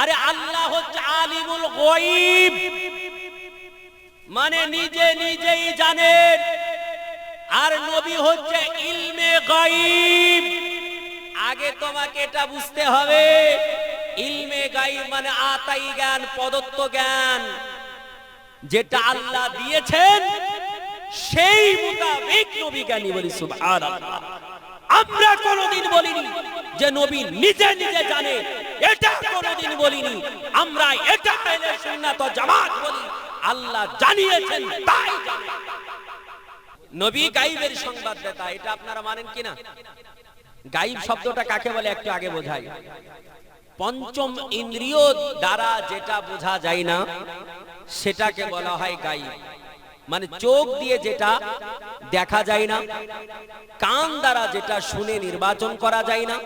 আরে আল্লাহ হচ্ছে আলিমুল গয়ব। মানে নিজে নিজেই জানেন আর নবী হচ্ছে ইলমে গাইব আগে তোমাকে এটা বুঝতে হবে। ইলমে গাইব মানে আতাই জ্ঞান, প্রদত্ত জ্ঞান। যেটা আল্লাহ দিয়েছেন, সেই মোতাবেক নবী জ্ঞানী বলি সুবহানাল্লাহ। আমরা কোনোদিন বলিনি যে নবী নিজে নিজে জানে। এটা কোনোদিন বলিনি। আমরা এটা আহলে সুন্নাত জামাত বলি। আল্লাহ জানিয়েছেন, তাই। নবী গাইবের সংবাদদাতা, এটা আপনারা মানেন শব্দটা কাকে বলে একটু আগে বোঝাই। পঞ্চম ইন্দ্রিয় দ্বারা যেটা বোঝা যায় না, সেটাকে বলা হয় গাইব। মানে চোখ দিয়ে যেটা দেখা যায় না, কান দ্বারা যেটা শুনে নির্বাচন করা যায় না,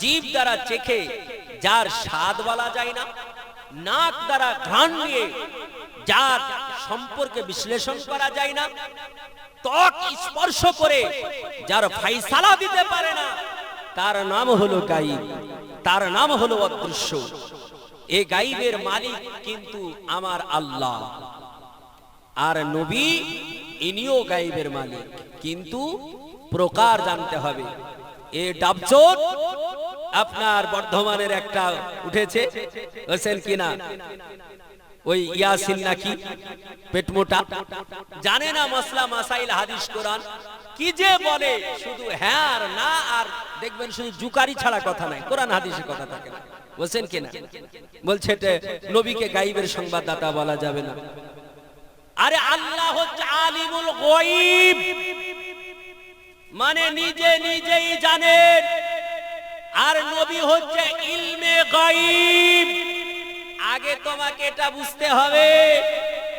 জীব দ্বারা চেখে যার স্বাদ বলা যায় না, নাক দ্বারা ঘ্রাণ নিয়ে যার সম্পর্কে বিশ্লেষণ করা যায় না, ত্বক স্পর্শ করে যার ফাইসালা দিতে পারে না, তার নাম হলো গাইব, তার নাম হলো অদৃশ্য। এ গাইবের মালিক কিন্তু আমার আল্লাহ। আর নবী, ইনিও গাইবের মালিক, কিন্তু প্রকার জানতে হবে। এ আপনার বর্ধমানের একটা উঠেছে। হোসেন কিনা ওই ইয়াসিন নাকি? পেট মোটা। জানে না মসলা মাসাইল হাদিস কোরআন? কি যে বলে? শুধু হ্যাঁ আর না, আর দেখবেন শুধু জুকারি ছাড়া কথা নাই, কোরআন হাদিসের কথা থাকে না। বলছেন কিনা বলছে নবীকে গাইবের সংবাদদাতা বলা যাবে না। আরে আল্লাহ হচ্ছে আলিমুল গয়ব। মানে নিজে নিজেই জানেন। আর নবী হচ্ছে ইলমে গাইব আগে তোমাকে এটা বুঝতে হবে।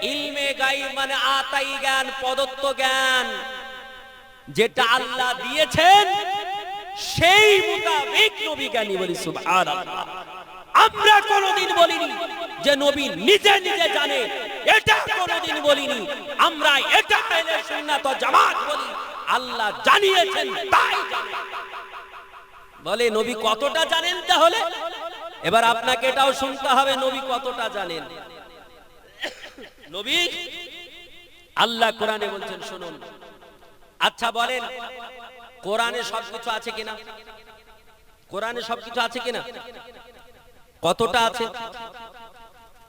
ইলমে গাইব মানে আতাই জ্ঞান, প্রদত্ত জ্ঞান। যেটা আল্লাহ দিয়েছেন, সেই মোতাবেক নবী জ্ঞানী বলি, সুবহানাল্লাহ। আমরা কোনোদিন বলিনি যে নবী নিজে নিজে জানে। এটা কোনোদিন বলিনি। আমরা এটা আহলে সুন্নাত জামাত বলি। আল্লাহ জানিয়েছেন তাই। বলে, নবী কতটা জানেন তাহলে? এবার আপনাকে এটাও শুনতে হবে, নবী কতটা জানেন? নবী, আল্লাহ কোরআনে বলছেন, শুনুন। আচ্ছা বলেন, কোরআনে সবকিছু আছে কিনা? কোরআনে সবকিছু আছে কিনা? কতটা আছে?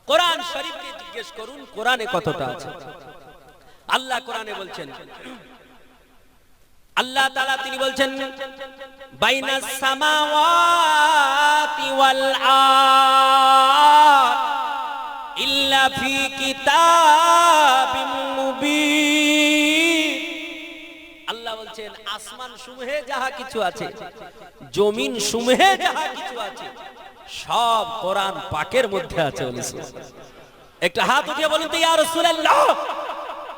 কোরআন শরীফকে জিজ্ঞেস করুন, কোরআনে কতটা আছে? আল্লাহ কোরআনে বলছেন আল্লাহ তাআলা তিনি বলছেন বাইনাস সামাওয়াতি ওয়াল আরদ ইল্লা ফি কিতাবিম মুবিন আল্লাহ বলছেন আসমান সমূহে যাহা কিছু আছে জমিন সমূহে যাহা কিছু আছে সব কোরআন পাকের মধ্যে আছে একটা হাত উঠিয়ে বলুন তো ইয়া রাসূলুল্লাহ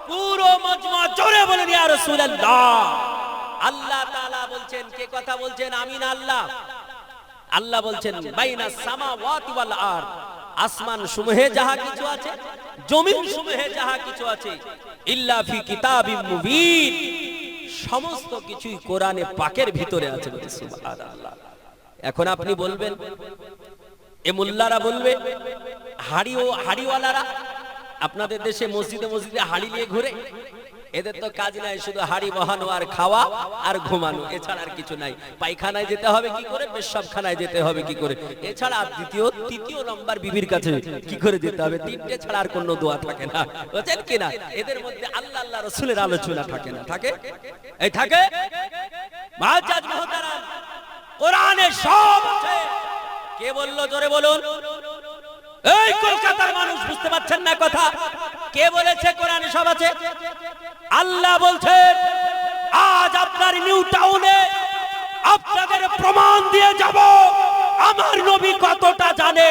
পুরো মজমা জোরে বলুন ইয়া রাসূলুল্লাহ আল্লাহ তাআলা বলছেন, কে কথা বলছেন? আমিন আল্লাহ। আল্লাহ বলছেন, বাইনা সামাওয়াতি ওয়াল আরদ। আসমান সমূহে যাহা কিছু আছে, জমিন সমূহে যাহা কিছু আছে, ইল্লা ফি কিতাবিম মুবিন। সমস্ত কিছুই কোরআনে পাকের ভিতরে আছে সুবহানাল্লাহ। এখন আপনি বলবেন, এ মোল্লারা বলবে, হাড়ি ও হাড়িওয়ালারা আপনাদের দেশে মসজিদে মসজিদে হাড়ি নিয়ে ঘুরে? এদের তো কাজ নাই, শুধু হাড়ি বহানো আর খাওয়া আর ঘুমানো, এছাড়া আর কিছু নাই। পায়খানায় যেতে হবে কি করে? পেশাবখানায় যেতে হবে কি করে? এছাড়া আর দ্বিতীয়, তৃতীয় নম্বর বিবির কাছে কি করে যেতে হবে? তিনটে ছাড়া আর কোনো দোয়া থাকে না। বুঝছেন কিনা এদের মধ্যে আল্লাহ আল্লাহ রসুলের আলোচনা থাকে না। থাকে? এই থাকে? কোরআনে সব আছে। কে বলল? জোরে বলুন। এই কলকাতার মানুষ বুঝতে পারছেন না কথা। কে বলেছে? কোরআনে সব আছে। আল্লাহ বলছেন, আজ আপনার নিউ টাউনে আপনাদের প্রমাণ দিয়ে যাব। আমার নবী কতটা জানে?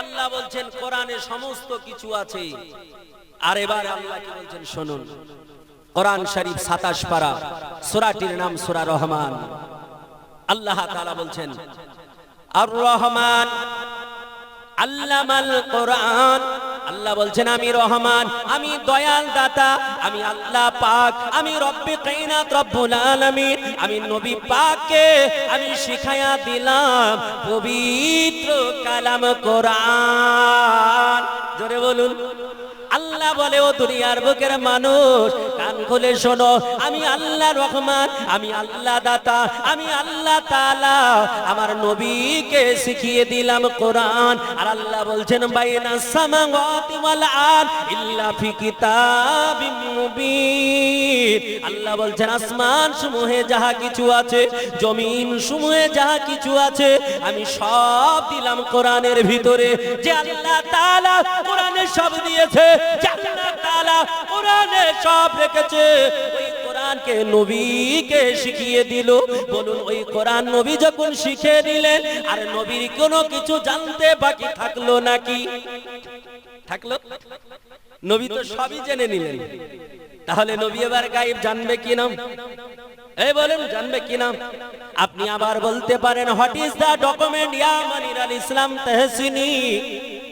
আল্লাহ বলছেন, কোরআনে সমস্ত কিছু আছে। আর এবার আল্লাহ কি বলছেন, শুনুন। কোরআন শরীফ সাতাশ পারা, সূরাটির নাম সূরা রহমান। আল্লাহ তাআলা বলছেন, আর রহমান আল্লামাল কোরআন। আল্লাহ বলছেন, আমি রহমান, আমি দয়াল দাতা আমি আল্লাহ পাক, আমি রব্বে কাইনাত রব্বুল আলামিন, আমি নবী পাককে আমি শিখায়া দিলাম পবিত্র কালাম কোরআন। জোরে বলুন। আল্লাহ বলে, ও দুনিয়ার বুকের মানুষ, কান খুলে শোনো, আমি আল্লাহ রহমান, আমি আল্লাহ দাতা, আমি আল্লাহ তাআলা, আমার নবীকে শিখিয়ে দিলাম কোরআন। আর আল্লাহ বলছেন, বাইনা ওয়াল আরদ ইল্লা আল্লাহ বলছেন, আসমান সমূহে যাহা কিছু আছে, জমিন সমূহে যাহা কিছু আছে, আমি সব দিলাম কোরআনের ভিতরে। যে আল্লাহ তাআলা কোরআনে সব দিয়েছে আল্লাহ তাআলা কোরআনে সব রেখেছে। ওই কোরআনকে নবীকে শিখিয়ে দিল। বলুন, ওই কোরআন নবী যখন শিখে দিলেন, আর নবীর কোনো কিছু জানতে বাকি থাকল নাকি? থাকল? নবী তো সবই জেনে নিলেন। তাহলে নবী এবার গায়েব জানবে কি নাম? এই বলেন, জানবে কি নাম? আপনি আবার বলতে পারেন হোয়াট ইজ দা ডকুমেন্ট ইয়া ইসলাম তেহসিনী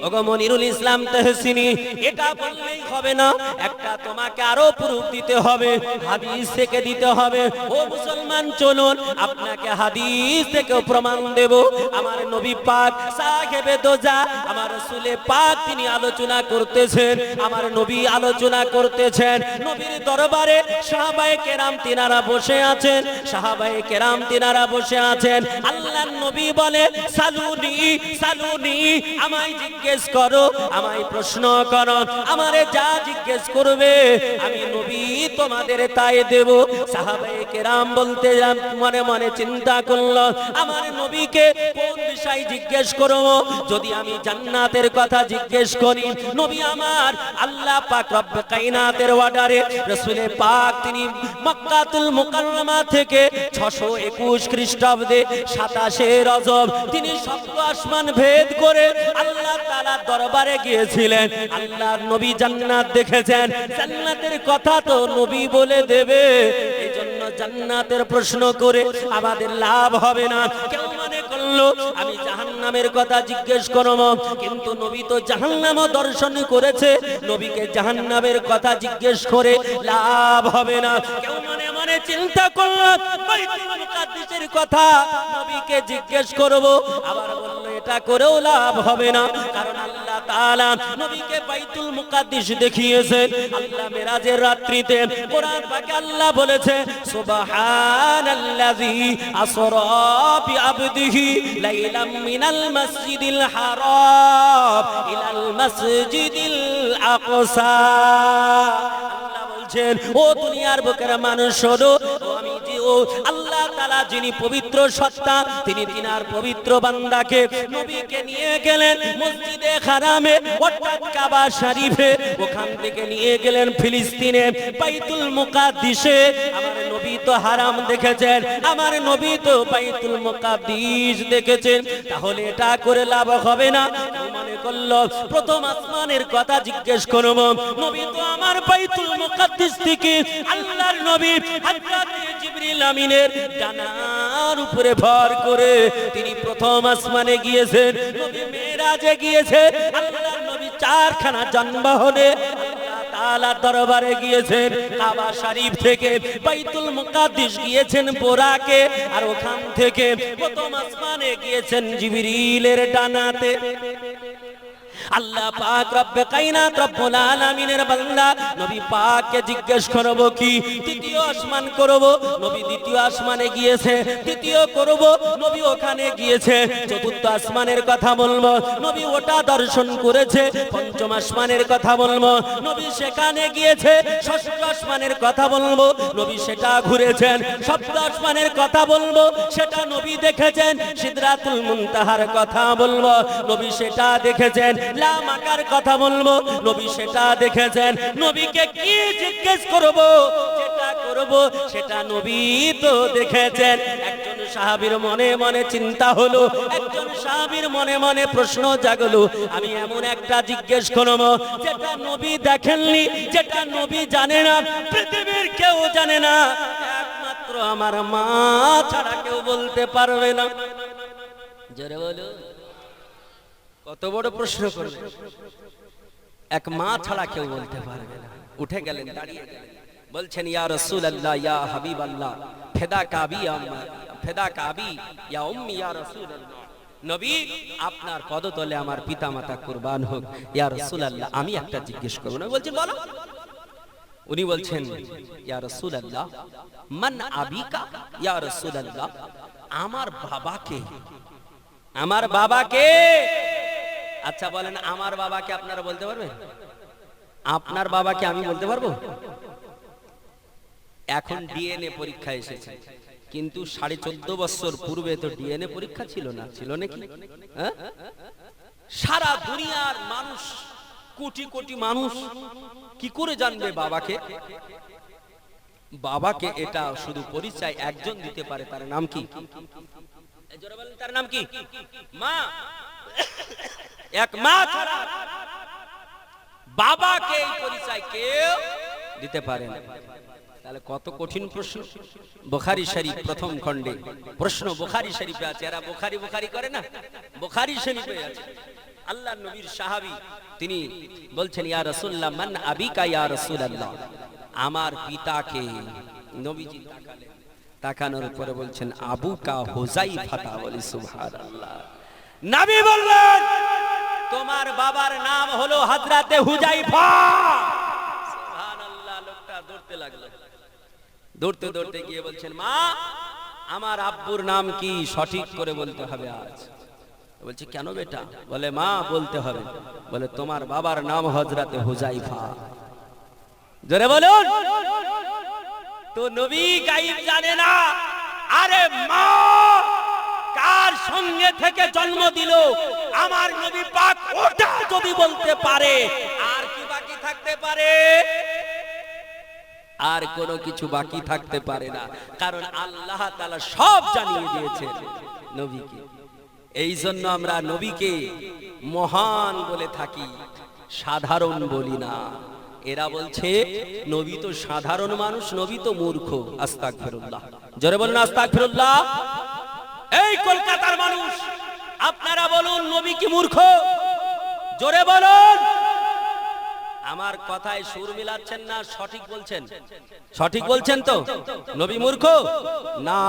ওগো মনিরুল ইসলাম তেহসিনী এটা বললেই হবে না, একটা তোমাকে আরও প্রুফ দিতে হবে, হাদিস থেকে দিতে হবে। ও মুসলমান, চলুন, আপনাকে হাদিস থেকে প্রমাণ দেব। আমার নবী পাক সাহেবে দোজা, আমার রাসূলে পাক তিনি আলোচনা করতেছেন, আমার নবী আলোচনা করতেছেন। নবীর দরবারে সাহাবায়ে কেরাম তিনারা বসে আছেন, সাহাবায়ে কেরাম তিনারা বসে আছেন। আল্লাহর নবী বলে, সালুনি সালুনি, আমায় জিজ্ঞেস করো, আমায় প্রশ্ন করো, আমারে যা জিজ্ঞেস করবে, আমি নবী তোমাদের তাই দেব। সাহাবায়ে কেরাম বলতে যান, মনে মনে চিন্তা করল, আমার নবীকে কোন বিষয় জিজ্ঞেস করব? যদি আমি জান্নাতের কথা জিজ্ঞেস করি, নবী আমার আল্লাহ পাক রব্বে কাইনাতের অর্ডারে রাসূলে পাক তিনি মক্কাতুল মুকাররমা থেকে 621 খ্রিস্টাব্দে 27 রজব তিনি সপ্ত আসমান ভেদ করে আল্লাহ তাআলার দরবারে গিয়েছিলেন। আল্লাহর নবী জান্নাত দেখেছেন। জান্নাতের কথা তো নবী বলে দেবে। এই জান্নাতের প্রশ্ন করে আমাদের লাভ হবে না। কেউ মনে করল, আমি জাহান্নামের কথা জিজ্ঞেস করব কিন্তু নবী তো জাহান্নামও দর্শন করেছে। নবীকে জাহান্নামের কথা জিজ্ঞেস করে লাভ হবে না। কেউ মনে মনে চিন্তা করল মুকাদ্দিসের কথা নবীকে জিজ্ঞেস করব। আবার বলল, এটা করেও লাভ হবে না। কারণ আল্লাহ তাআলা নবীকে বাইতুল মুকাদ্দিস দেখিয়েছেন। আল্লাহ মেরাজের রাত্রিতে কোরআন পাকে আল্লাহ বলেছে, সুবহানাল্লাযী আসরা বিআবদিহি লাইলাম মিনাল মাসজিদিল ইলাল মাসজিদিল আকসা। ও দুনিয়ার বুকের মানুষ, শোনো, আমি যে, ও আল্লাহ তাআলা যিনি পবিত্র সত্তা, তিনি তিনার পবিত্র বান্দাকে নবীকে নিয়ে গেলেন মসজিদে হারামে কাবা শরীফে, ওখান থেকে নিয়ে গেলেন ফিলিস্তিনে, বাইতুল মুকাদ্দিসে। তো হারাম দেখেছেন, আমার নবী তো বাইতুল মুকাদ্দিস দেখেছেন। তাহলে এটা করে লাভ হবে না। মনে করল, প্রথম আসমানের কথা জিজ্ঞেস করব, নবী তো আমার বাইতুল মুকাদ্দিস থেকে আল্লাহর নবী হযরত জিবরিল আমিনের ডানার উপরে ভর করে তিনি প্রথম আসমানে গিয়েছেন। নবী মেরাজে গিয়েছে আল্লাহর নবী চারখানা যানবাহনে তাআলার দরবারে গিয়েছেন, কাবা শরীফ থেকে বাইতুল মুকাদ্দিস গিয়েছেন বোরাকে, আর ওখান থেকে প্রথম আসমানে গিয়েছেন জিবরিলের ডানাতে। আল্লাহ পাক রব্বে কাইনাত রব্বুল আলামিনের বান্দা। নবী পাককে জিজ্ঞেস করব কি? তৃতীয় আসমান করব। নবী দ্বিতীয় আসমানে গিয়েছে, তৃতীয় করব। নবী ওখানে গিয়েছে, চতুর্থ আসমানের কথা বলব। নবী ওটা দর্শন করেছে, পঞ্চম আসমানের কথা বলব। নবী সেখানে গিয়েছে, ষষ্ঠ আসমানের কথা বলব। নবী সেটা ঘুরেছেন, সপ্ত আসমানের কথা বলব। সেটা নবী দেখেছেন, সিদরাতুল মুনতাহার কথা বলব। নবী সেটা দেখেছেন লামাকার কথা বলব। নবী সেটা দেখেছেন। নবীকে কি জিজ্ঞেস করব? যেটা করব, সেটা নবী তো দেখেছেন। একজন সাহাবীর মনে মনে চিন্তা হলো, একজন সাহাবীর মনে মনে প্রশ্ন জাগলো, আমি এমন একটা জিজ্ঞেস করব, যেটা নবী দেখেননি, যেটা নবী জানে না, পৃথিবীর কেউ জানে না। একমাত্র আমার মা ছাড়া কেউ বলতে পারবে না। জোরে কত বড় প্রশ্ন করবে। এক মা ছাড়া কেউ বলতে পারবে না। উঠে গেলেন, দাঁড়িয়ে বলছেন, ইয়া রসুল আল্লাহ ইয়া হাবিব আল্লাহ ফেদা কাবি ফেদা কাবি, ইয়া উম্মি, ইয়া রসুল নবী, আপনার পদতলে আমার পিতা মাতা কুরবান হোক। ইয়া রসুল আল্লাহ আমি একটা জিজ্ঞেস করব। না বলছেন, বলো। উনি বলছেন, ইয়া রসুল আল্লাহ মান আবিকা? ইয়া রসুল আল্লাহ আমার বাবাকে। আমার বাবাকে? আচ্ছা বলেন, আমার বাবাকে আপনারা বলতে পারবেন? আপনার বাবাকে আমি বলতে পারব? এখন ডিএনএ পরীক্ষা এসেছে। কিন্তু সাড়ে চোদ্দ বছর পূর্বে তো ডিএনএ পরীক্ষা ছিল না, ছিল নাকি? হ্যাঁ? সারা দুনিয়ার মানুষ, কোটি কোটি মানুষ কি করে জানবে বাবাকে? বাবাকে এটা শুধু পরিচয় একজন দিতে পারে, তার নাম কি? তার নাম কি? মা এক মা ছাড়া বাবাকে এই পরিচয় কেউ দিতে পারে না। তাহলে কত কঠিন প্রশ্ন। বোখারি শরীফ প্রথম প্রশ্ন বোখারি শরীফে আছে, এরা বোখারি বোখারি করে না? বোখারি শরীফে আছে। আল্লাহ নবীর সাহাবী, তিনি বলছেন, ইয়া রাসূলুল্লাহ, মান আবিকা ইয়া রাসূলুল্লাহ? আমার পিতাকে নবীজি তাকালেন। তাকানোর পরে বলছেন, আবু কা হোজাই ফাতা বলি, সুবহানাল্লাহ। নবী বললেন, তোমার বাবার নাম হলো হযরতে হুজাইফা সুবহানাল্লাহ, লোকটা দৌড়তে লাগল। দৌড়তে দৌড়তে গিয়ে বলছেন, মা, আমার আব্বুর নাম কি সঠিক করে বলতে হবে আজ? বলছে, কেন বেটা? বলে, মা, বলতে হবে। বলে, তোমার বাবার নাম হজরতে হুজাইফা জোরে বলুন, তো নবী গাইব জানে না? আরে মা, কার সঙ্গে থেকে জন্ম দিল। আমার নবী পাক ওটা যদি বলতে পারে, আর কি বাকি থাকতে পারে? আর কোনো কিছু বাকি থাকতে পারে না, কারণ আল্লাহ তাআলা সব জানিয়ে দিয়েছেন নবীকে। এই জন্য আমরা নবীকে মহান বলে থাকি, সাধারণ বলি না। এরা বলছে, নবী তো সাধারণ মানুষ, নবী তো মূর্খ আস্তাক ফেরুল্লাহ জোরে বলুন আস্তাক ফেরুল্লাহ এই কলকাতার মানুষ, আপনারা বলুন, নবী কি মূর্খ? জোরে বলুন। আমার কথায় সুর মিলাচ্ছেন না, সঠিক বলছেন। সঠিক বলছেন তো? নবী মূর্খ? না।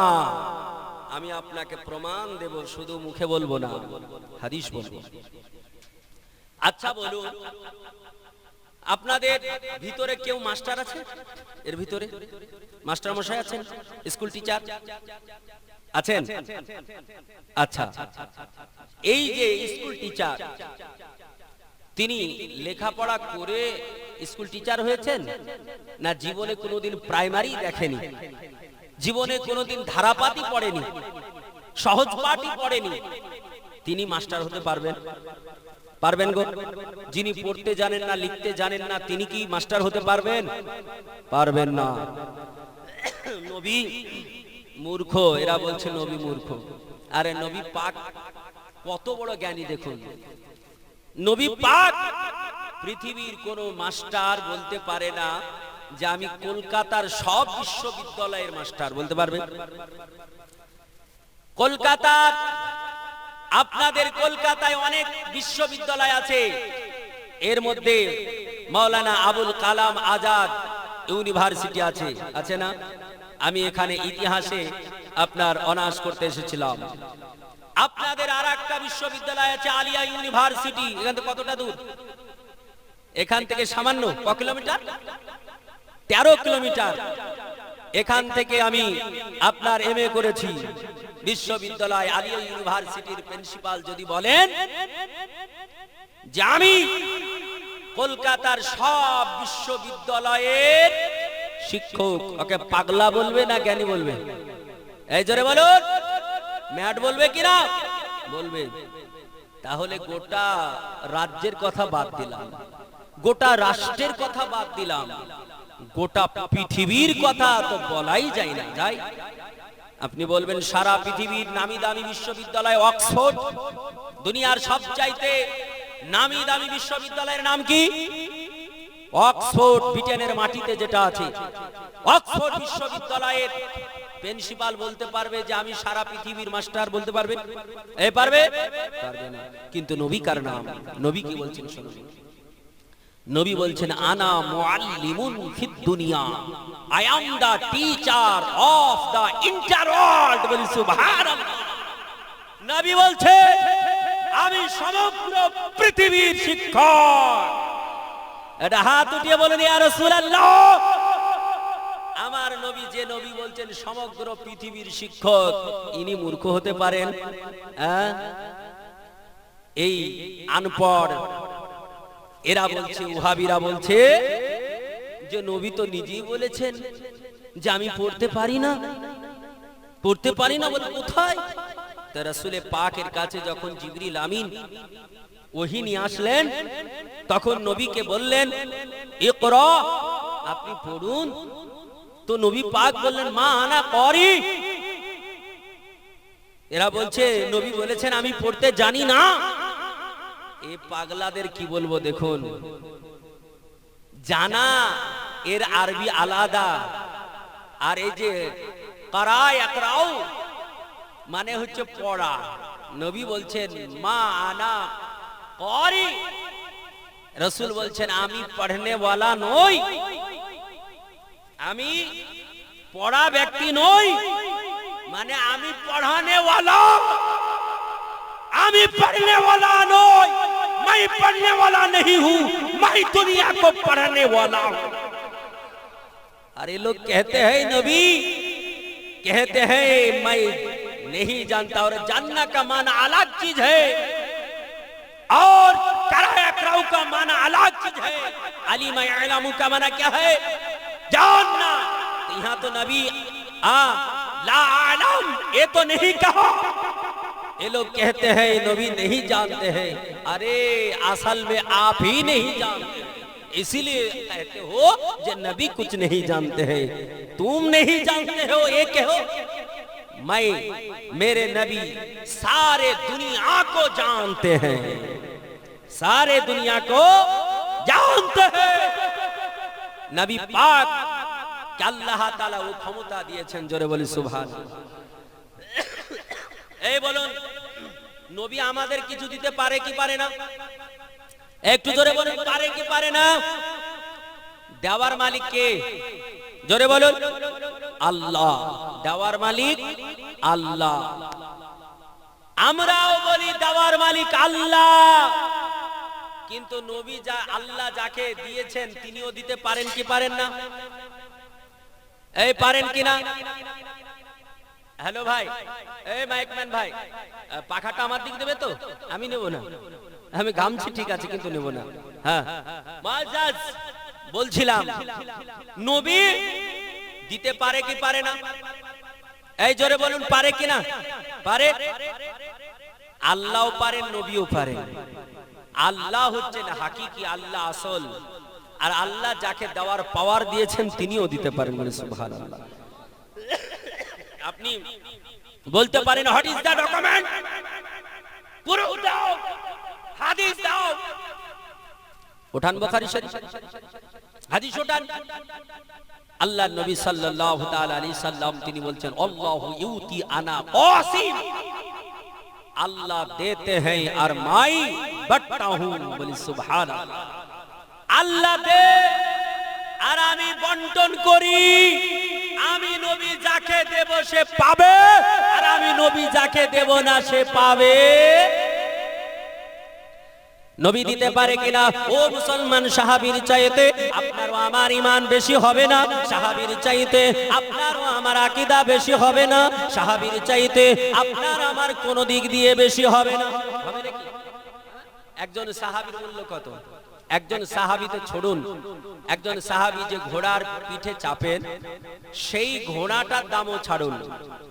আমি আপনাকে প্রমাণ দেব, শুধু মুখে বলব না, হাদিস বলব। আচ্ছা বলুন। আপনাদের ভিতরে কেউ মাস্টার আছে? এর ভিতরে? মাস্টার মশাই আছেন? School teacher? আছেন? আচ্ছা। এই যে স্কুল টিচার, তিনি লেখাপড়া করে স্কুল টিচার হয়েছেন? না জীবনে কোনোদিন প্রাইমারি দেখেনি? জীবনে কোনোদিন ধারাপাতি পড়েনি? সহজ পাঠই পড়েনি? তিনি মাস্টার হতে পারবেন? পারবেন গো? যিনি পড়তে জানেন না, লিখতে জানেন না, তিনি কি মাস্টার হতে পারবেন? পারবেন না। নবী মূর্খ, এরা বলছে নবী মূর্খ। আরে নবী পাক, কত বড় জ্ঞানী দেখুন। নবী পাক পৃথিবীর কোন মাস্টার বলতে পারে না যে আমি কলকাতার সব বিশ্ববিদ্যালয়ের মাস্টার, বলতে পারবে? কলকাতার আপনাদের কলকাতায় অনেক বিশ্ববিদ্যালয় আছে। এর মধ্যে মাওলানা আবুল কালাম আজাদ ইউনিভার্সিটি আছে আছে না? আমি এখানে ইতিহাসে আপনার অনার্স করতে এসেছিলাম। আপনাদের আর একটা বিশ্ববিদ্যালয় আছে আলিয়া ইউনিভার্সিটি। এখান থেকে কতটা দূর? এখান থেকে সামান্য ক কিলোমিটার? তেরো কিলোমিটার। এখান থেকে আমি আপনার এম করেছি। বিশ্ববিদ্যালয় আলিয়া ইউনিভার্সিটির প্রিন্সিপাল যদি বলেন যে আমি কলকাতার সব বিশ্ববিদ্যালয়ের শিক্ষক, ওকে পাগলা বলবে না জ্ঞানী বলবে? এই জোরে বলুন। ম্যাট বলবে কিনা বলবে। তাহলে গোটা রাজ্যের কথা বাদ দিলাম। গোটা রাষ্ট্রের কথা বাদ দিলাম। গোটা পৃথিবীর কথা তো বলাই যায় না। যাই। আপনি বলবেন, সারা পৃথিবীর নামি দামি বিশ্ববিদ্যালয় অক্সফোর্ড, দুনিয়ার সবচাইতে নামি দামি বিশ্ববিদ্যালয়ের নাম কি? অক্সফোর্ড ব্রিটেনের মাটিতে যেটা আছে। অক্সফোর্ড বিশ্ববিদ্যালয়ের প্রিন্সিপাল বলতে পারবে যে আমি সারা পৃথিবীর মাস্টার বলতে পারবে? এ পারবে? পারবে না। কিন্তু নবী কার নাম? নবী কি বলছেন শুনুন নবী বলছেন, আনা মুআল্লিমুন ফিদ দুনিয়া। I am the teacher of the entire world বলি, সুবহানাল্লাহ। নবী বলছে, আমি সমগ্র পৃথিবীর শিক্ষক। এটা হাত উঠিয়ে বলেন ইয়া আমার নবী যে নবী বলছেন, সমগ্র পৃথিবীর শিক্ষক, ইনি মূর্খ হতে পারেন হ্যাঁ? এই আনপড়, এরা বলছে, উহাবিরা বলছে যে, নবী তো নিজেই বলেছেন যে, আমি পড়তে পারি না। পড়তে পারি না বলে কোথায়? তা রাসূলে পাকের কাছে যখন জিবরিল আমিন ওহি নিয়ে আসলেন, তখন নবীকে বললেন, ইকরা, আপনি পড়ুন। তো নবী পাক বললেন, মা আনা করি। এরা বলছে, নবী বলেছেন আমি পড়তে জানি না। এ পাগলাদের কি বলব দেখুন। জানা এর আরবি আলাদা। আর এই যে মানে হচ্ছে পড়া। নবী বলছেন, মা আনা করি রসুল বলছেন আমি পড়নে ওয়ালা নই আমি পড়া ব্যক্তি নই মানে আমি পড়ানে ওয়ালা আমি पढ़ने वाला नोय मैं पढ़ने वाला नहीं हूं मैं दुनिया को पढ़ने वाला हूं अरे लोग कहते हैं नबी कहते हैं मैं नहीं जानता और जानना का माना अलग चीज है और कराऊ का माना अलग चीज़ है। अली मैं का माना क्या है? जानना। तो यहाँ तो नबी, आ, ला आलम, ये तो नहीं कहा। ये लोग कहते हैं, ये नबी नहीं जानते हैं। अरे, असल में आप ही नहीं जानते। इसीलिए कहते हो जे नबी कुछ नहीं जानते हैं। तुम नहीं जानते हो, ये कहो। मैं, मेरे नबी सारे दुनिया को जानते हैं। सारे दुनिया को जानते हैं নবী পাক কে আল্লাহ তাআলা ও ক্ষমতা দিয়েছেন জোরে বলি সুবহান এই বলুন নবী আমাদের কিছু দিতে পারে কি পারে না একটু জোরে বলুন পারে কি পারে না দেওয়ার মালিক কে জোরে বলুন আল্লাহ দেওয়ার মালিক আল্লাহ আমরাও বলি দেওয়ার মালিক আল্লাহ কিন্তু নবী যা আল্লাহ যাকে দিয়েছেন তিনিও দিতে পারেন কি পারেন না? এই পারেন কি না? হ্যালো ভাই, এই মাইকম্যান ভাই পাখাটা আমার দিক দেবে তো? আমি নেব না। আমি গামছি ঠিক আছে, কিন্তু নেব না। হ্যাঁ। মাজাজ বলছিলাম, নবী দিতে পারে কি পারে না? এই জোরে বলুন, পারে কি না? পারে? আল্লাহও পারেন নবীও পারেন আল্লাহ হচ্ছেন হাকিকি, আল্লাহ আসল। আর আল্লাহ যাকে দেওয়ার পাওয়ার দিয়েছেন, তিনিও দিতে পারেন মানে সুবহান আল্লাহ আপনি বলতে পারেন হোয়াট ইজ দা ডকুমেন্ট পুরো দাও, হাদিস দাও। শরীফ। হাদিস আল্লাহ নবী সাল্লাল্লাহু তাআলা আলাইহি সাল্লাম, তিনি বলছেন, আল্লাহু ইউতি আনা কাসিম আল্লাহ দেতে হ্যায় আর মাই আমি বন্টন করি, আমি নবী যাকে দেব সে পাবে, আর আমি নবী যাকে দেব না সে পাবে। নবী দিতে পারে কিনা? ও মুসলমান সাহাবির চাইতে আপনারও আমার ইমান বেশি হবে না। সাহাবির চাইতে আপনারও আমার আকিদা বেশি হবে না। সাহাবির চাইতে আপনার আমার কোনো দিক দিয়ে বেশি হবে না। একজন সাহাবীর মূল্য কত? একজন সাহাবী তো ছড়ুন। একজন সাহাবী যে ঘোড়ার পিঠে চাপেন, সেই ঘোড়াটার দামও ছাড়ুন।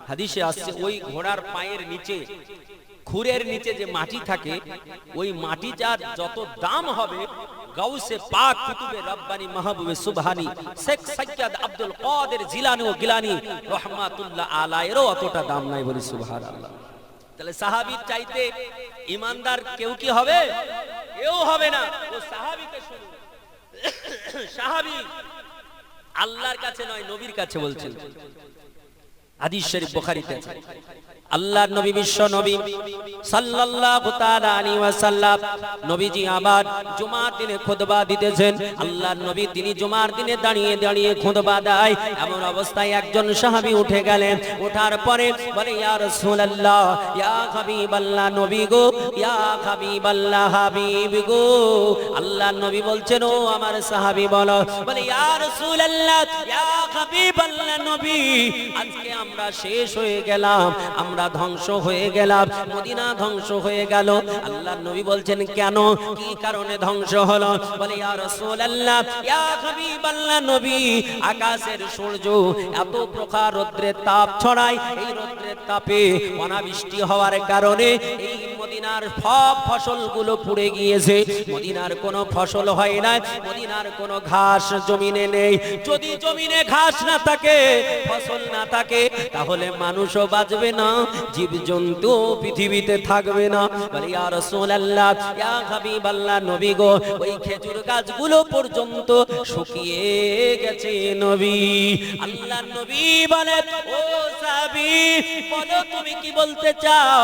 হাদিসে আসছে, ওই ঘোড়ার পায়ের নিচে, খুরের নিচে যে মাটি থাকে, ওই মাটিটার যত দাম হবে, গাউসে পাক কুতুবে রব্বানি মাহবুবে সুবহানি, শেখ সৈয়দ আব্দুল কাদের জিলানি ও গিলানি রহমাতুল্লাহ আলাইয়েরও অতটা দাম নাই বলি সুবহানাল্লাহ। তাহলে সাহাবীর চাইতে ইমানদার কেউ কি হবে? কেউ হবে না। ও সাহাবিকে শুনুন। সাহাবি আল্লাহর কাছে নয়, নবীর কাছে বলছেন। হাদিস শরীফ বুখারীতে আছে। আল্লাহর নবী বিশ্ব নবী সাল্লাল্লাহু তাআলা আলাইহি ওয়াসাল্লাম নবীজি আবার জুমার দিনে খুতবা দিতেছেন। আল্লাহর নবী তিনি জুমার দিনে দাঁড়িয়ে দাঁড়িয়ে খুতবা দেয়। এমন অবস্থায় একজন সাহাবী উঠে গেলেন। ওঠার পরে বলে, ইয়া রাসূলুল্লাহ, ইয়া হাবিবাল্লাহ নবী গো, ইয়া হাবিবাল্লাহ হাবিব গো। আল্লাহর নবী বলছেন, ও আমার সাহাবী বলো। বলে, ইয়া রাসূলুল্লাহ, ইয়া হাবিবাল্লাহ নবী, আজকে আমরা শেষ হয়ে গেলাম। আমরা ধ্বংস হয়ে গেলাম। মদিনা ধ্বংস হয়ে গেল। আল্লাহ নবী বলছেন, কেন? কি কারণে ধ্বংস হলো? বলে, ইয়া রাসূলুল্লাহ, ইয়া হাবিবাল্লাহ নবী, আকাশের সূর্য এত প্রকার রৌদ্রের তাপ ছড়ায়। এই রৌদ্রের তাপে অনাবৃষ্টি হওয়ার কারণে এই মদিনার সব ফসলগুলো পুড়ে গিয়েছে। মদিনার কোনো ফসল হয় না মদিনার কোনো ঘাস জমিনে নেই। যদি জমিনে ঘাস না থাকে, ফসল না থাকে, তাহলে মানুষও বাঁচবে না। জীবজন্তু পৃথিবীতে থাকবে না। বলে, ইয়া রাসূলুল্লাহ, ইয়া হাবিবাল্লাহ, নবী গো, ওই খেজুর গাছগুলো পর্যন্ত শুকিয়ে গেছে নবী। আল্লাহর নবী বলে, ও সাহাবী, বলো তুমি কি বলতে চাও?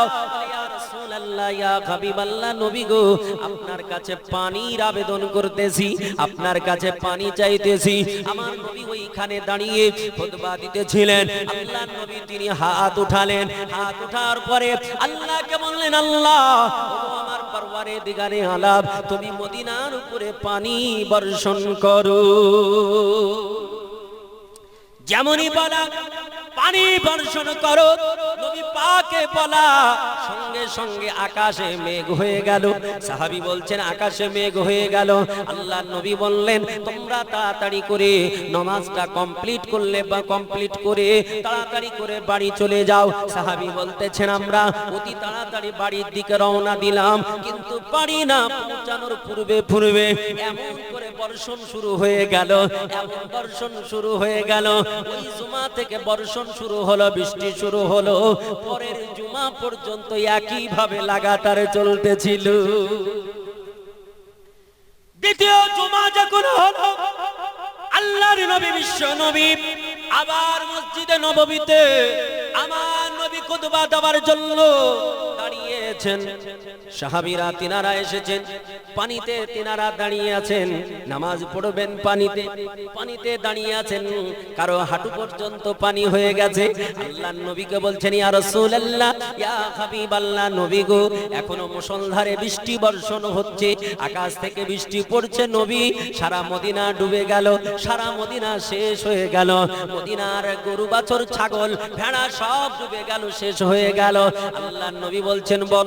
ইয়া ইয়া নবী গো, আপনার কাছে পানির আবেদন করতেছি, আপনার কাছে পানি চাইতেছি। আমার নবী ওইখানে দাঁড়িয়ে খুতবা দিতেছিলেন। আল্লাহর নবী তিনি হাত উঠালেন হাত উঠার পরে আল্লাহকে বললেন, আল্লাহ আমার পরে দিগারে আলাপ, তুমি মদিনার উপরে পানি বর্ষণ করো। যেমনই বলা, পানি বর্ষণ করো, নবী পাকে বলা সঙ্গে সঙ্গে আকাশে মেঘ হয়ে গেল। সাহাবী বলছেন, আকাশে মেঘ হয়ে গেল। আল্লাহ নবী বললেন, তোমরা তাড়াতাড়ি করে নমাজটা কমপ্লিট করলে বা কমপ্লিট করে তাড়াতাড়ি করে বাড়ি চলে যাও। সাহাবি বলতেছেন, আমরা অতি তাড়াতাড়ি বাড়ির দিকে রওনা দিলাম, কিন্তু পারি না পৌঁছানোর পূর্বে পূর্বে এমন করে বর্ষণ শুরু হয়ে গেল, এমন বর্ষণ শুরু হয়ে গেল, ওই জুমা থেকে বর্ষণ শুরু হলো, বৃষ্টি শুরু হলো, পরের জুমা পর্যন্ত একই ভাবে লাগাতার চলতেছিল। দ্বিতীয় জুমা যখন হলো, আল্লাহর নবী, বিশ্ব নবী, আবার মসজিদে নববীতে আমার নবী খুতবা দেওয়ার জন্য দাঁড়িয়েছেন সাহাবীরা তিনারা এসেছেন। পানিতে তিনারা দাঁড়িয়ে আছেন। নামাজ পড়বেন পানিতে। পানিতে দাঁড়িয়ে আছেন। কারও হাঁটু পর্যন্ত পানি হয়ে গেছে। আল্লাহর নবীকে বলছেন, ইয়া রাসূলুল্লাহ, ইয়া হাবিবাল্লাহ, নবী গো, এখনও মুষলধারে বৃষ্টি বর্ষণ হচ্ছে। আকাশ থেকে বৃষ্টি পড়ছে, নবী। সারা মদিনা ডুবে গেল। সারা মদিনা শেষ হয়ে গেল। মদিনার গরু বাছর, ছাগল, ভেড়া সব ডুবে গেল, শেষ হয়ে গেল। আল্লাহর নবী বলছেন, বলো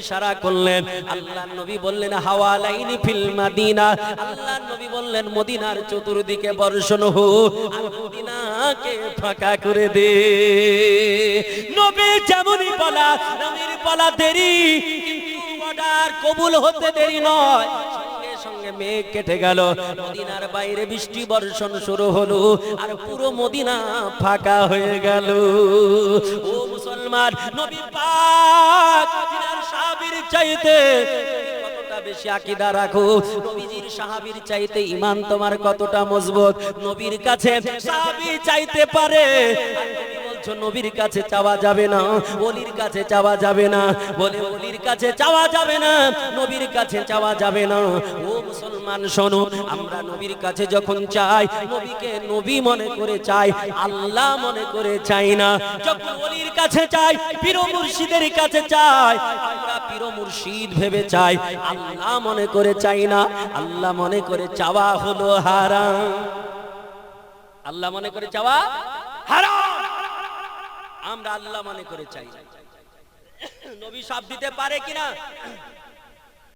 ইশারা করলেন। আল্লাহর নবী বললেন, হাওয়ালাইনি ফিল মাদিনা। আল্লাহর নবী বললেন, মদিনার চতুর্দিকে বর্ষণ হো মদিনাকে ফাঁকা করে দে। নবী যেমনই বলা নবীর বলা দেরি, কিন্তু অর্ডার কবুল হতে দেরি নয়। সঙ্গে মেঘ কেটে গেল। মদিনার বাইরে বৃষ্টি বর্ষণ শুরু হলো আর পুরো মদিনা ফাঁকা হয়ে গেল। ও মুসলমান, নবী পাক মদিনার সাহাবীর চাইতে বেশি আকীদা রাখো? নবীজির সাহাবীর চাইতে ঈমান তোমার কতটা মজবুত? নবীর কাছে সাহাবী চাইতে পারে। বলছো, নবীর কাছে চাওয়া যাবে না ওলির কাছে চাওয়া যাবে না। বলে ওলির কাছে চাওয়া যাবে না, নবীর কাছে চাওয়া যাবে না। ও মুসলমান, শোনো, আমরা নবীর কাছে যখন চাই, নবীকে নবী মনে করে চাই, আল্লাহ মনে করে চাই না। যখন ওলির কাছে চাই, পীর মুর্শিদের কাছে চাই, আমরা পীর মুর্শিদ ভেবে চাই, আল্লাহ মনে করে চাই না, আল্লাহ মনে করে চাওয়া হলো হারাম। আল্লাহ মনে করে চাওয়া হারাম। আমরা আল্লাহ মনে করে চাই। নবী সাপ দিতে পারে কিনা?